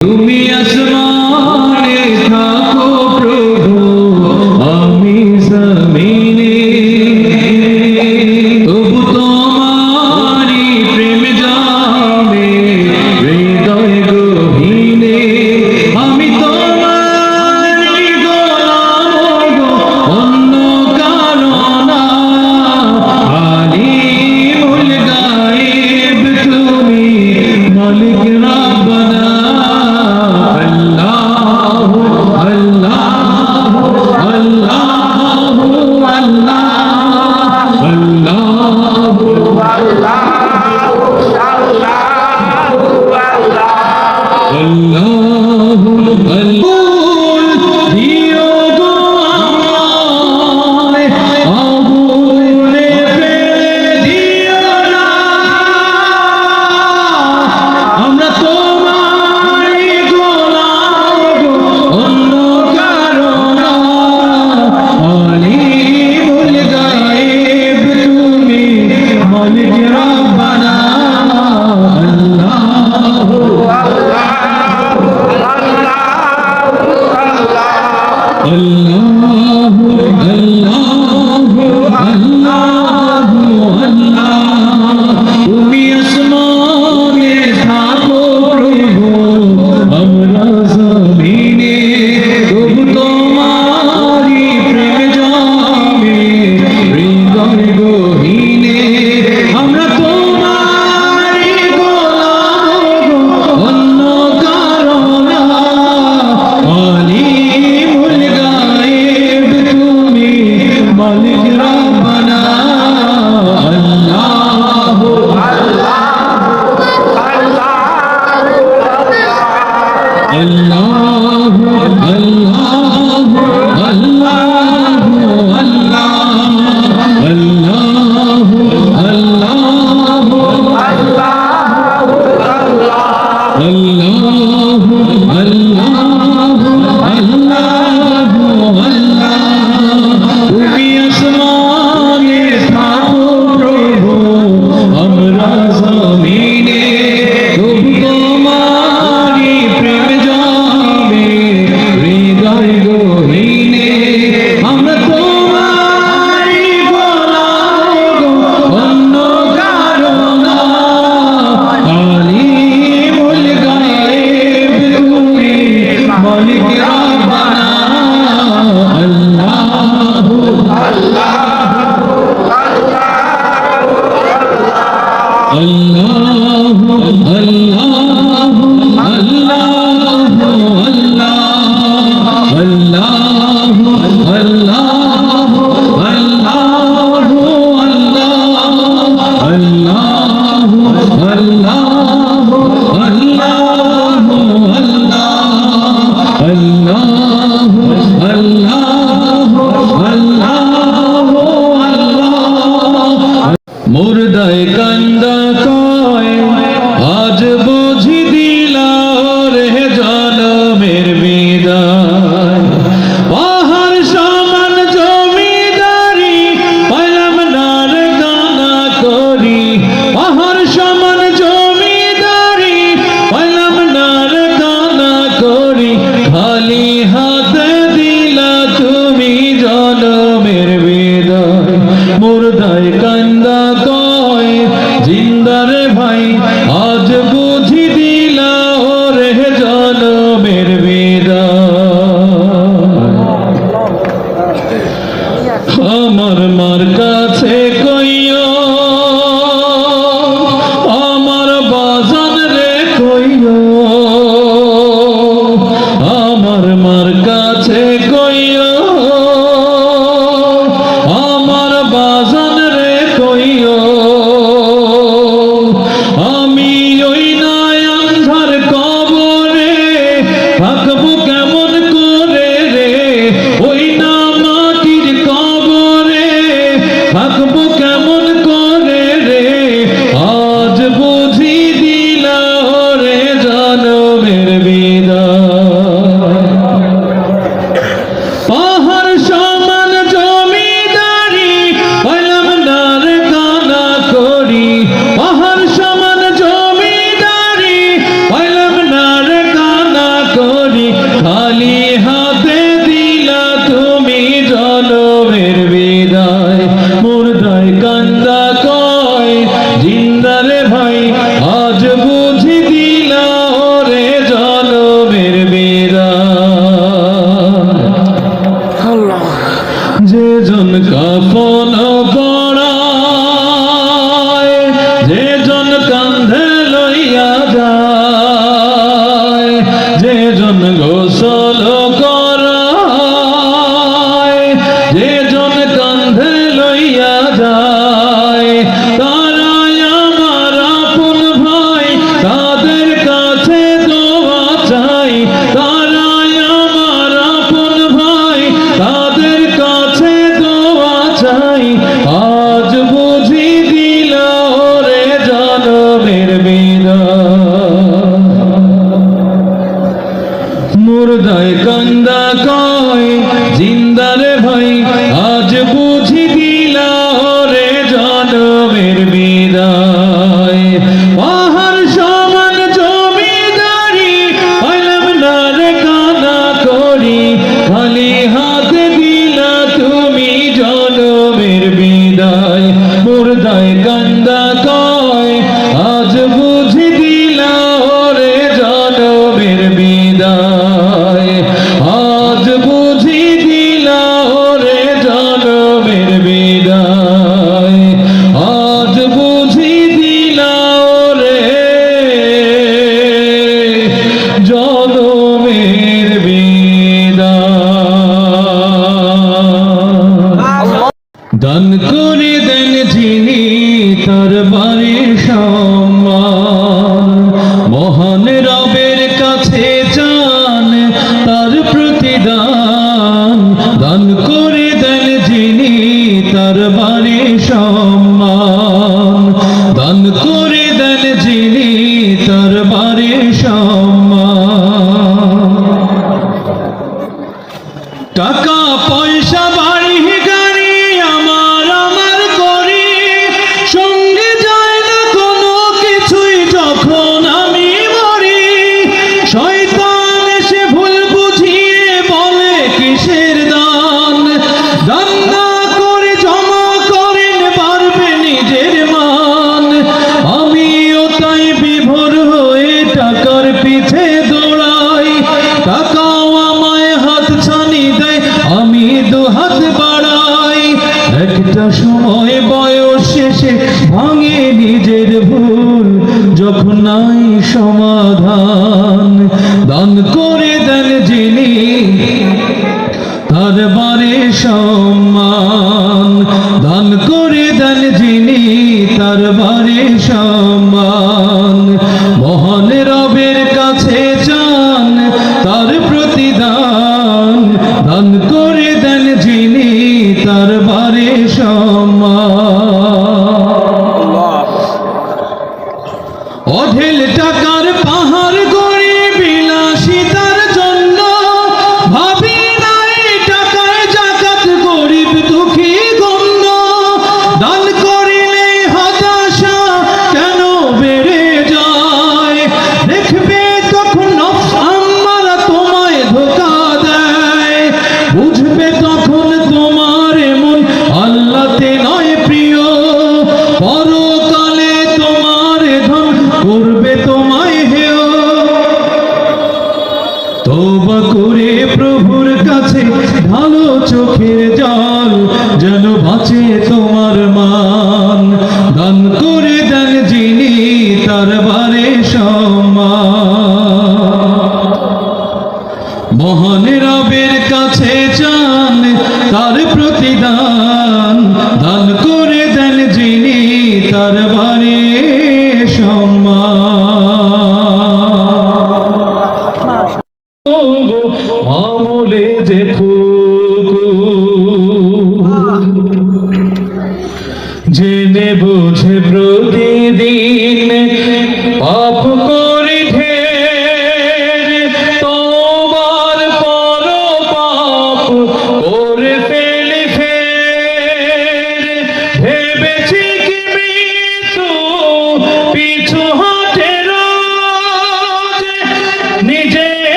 তুমি আসমানে থাকো প্রভু, আমি জমিনে। তবু তোমারি প্রেম জামে, হৃদয় গভীরে। আমি তোমার গোলাম অন্য কারণা। আলিমুল গায়েব তুমি মালিক রা না দান করে দেন যিনি তার বাড়ির সম্মান। মহান রবের কাছে যান তার প্রতিদান সমাধান দান করে দেন অঢেল টাকার পাহাড়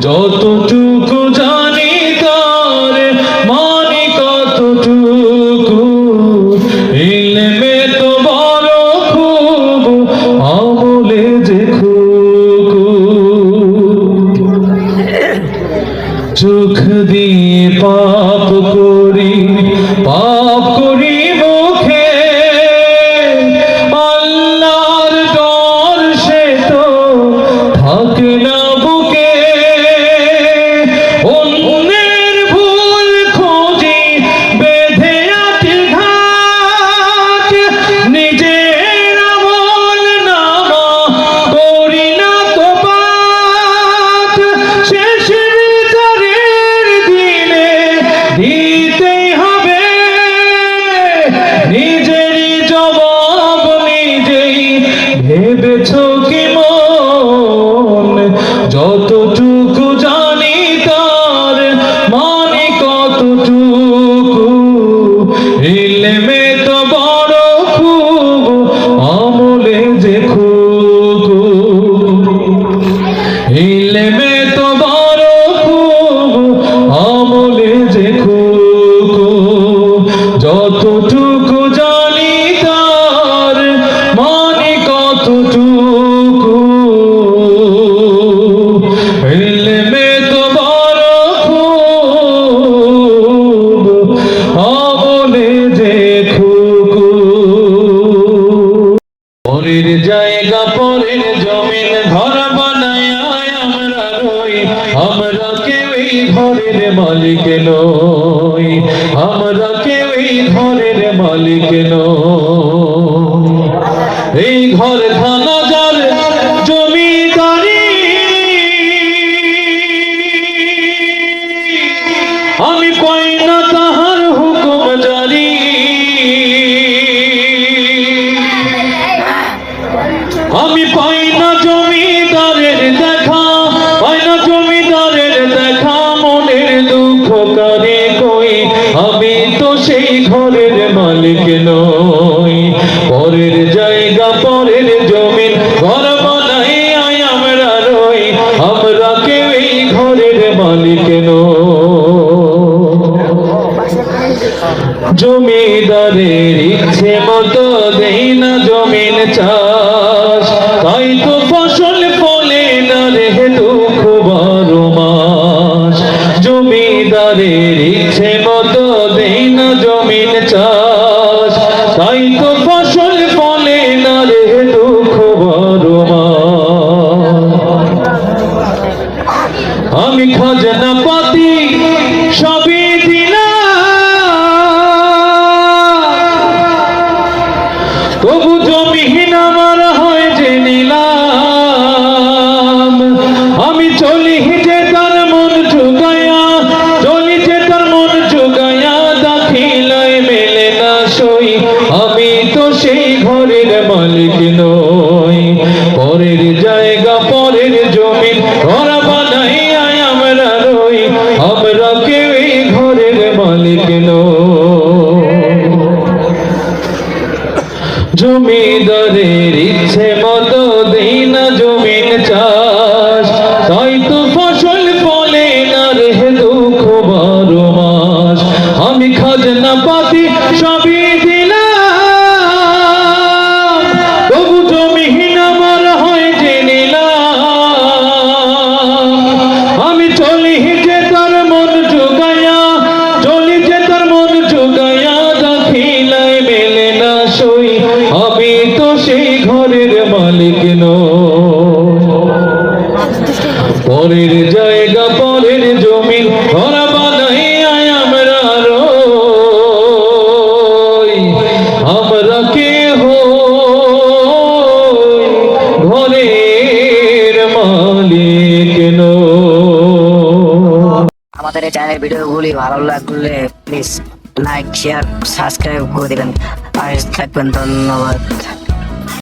যত Hey, করলি কেন এই ঘরে ধানাজার জমিদারি। আমি পাই না তাহার হুকুম জারি। আমি পাই না জমিদারের দেখা, পাই না জমিদারের দেখা, মনের দুঃখ করে কই? আমি তো সেই ঘরে ইচ্ছে মতো দেই হয়তো ফসল পরের জায়গা, পরের জমিন, ধরা আমরা আমরা কে হই মালিক আমাদের এই চ্যানেলের ভিডিওগুলি ভালো লাগলে প্লিজ লাইক শেয়ার সাবস্ক্রাইব করে দেবেন। আর থাকবেন, ধন্যবাদ।